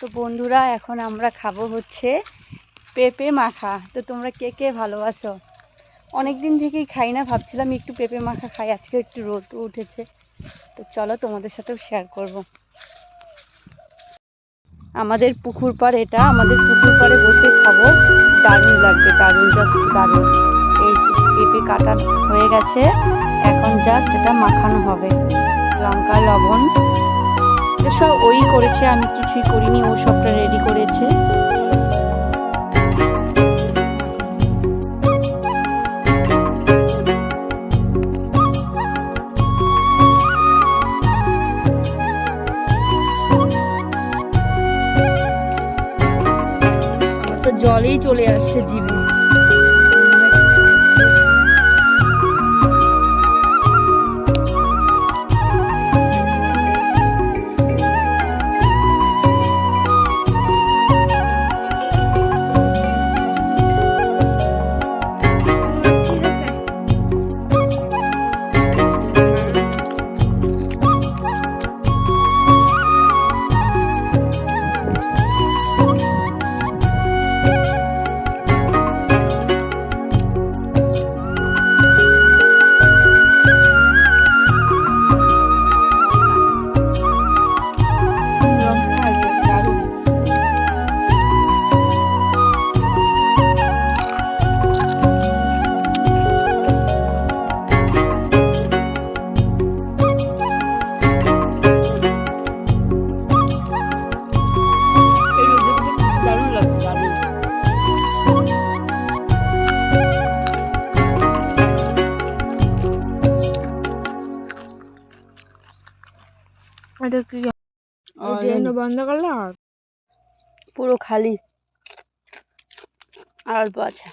তো বন্ধুরা, এখন আমরা খাব হচ্ছে পেঁপে মাখা। তো তোমরা কে কে ভালোবাসো? অনেক দিন থেকেই খাই না, ভাবছিলাম একটু পেঁপে মাখা খাই, আজকে একটু রোদ উঠেছে। তো চলো তোমাদের সাথেও শেয়ার করব। আমাদের পুকুর পাড় এটা, আমাদের পুকুর পাড়ে বসে খাব। দারুণ লাগবে, দারুণ দারুণ। এই পেঁপে কাটা হয়ে গেছে, এখন জাস্ট এটা মাখানো হবে। লঙ্কা, লবণ সব ওই করেছে আমি। কিছুই করিনি ও সবটা রেডি করেছে। জলেই চলে আসছে জিভে এটা কি বন্ধ করলে পুরো খালি। আর অল্প আছে।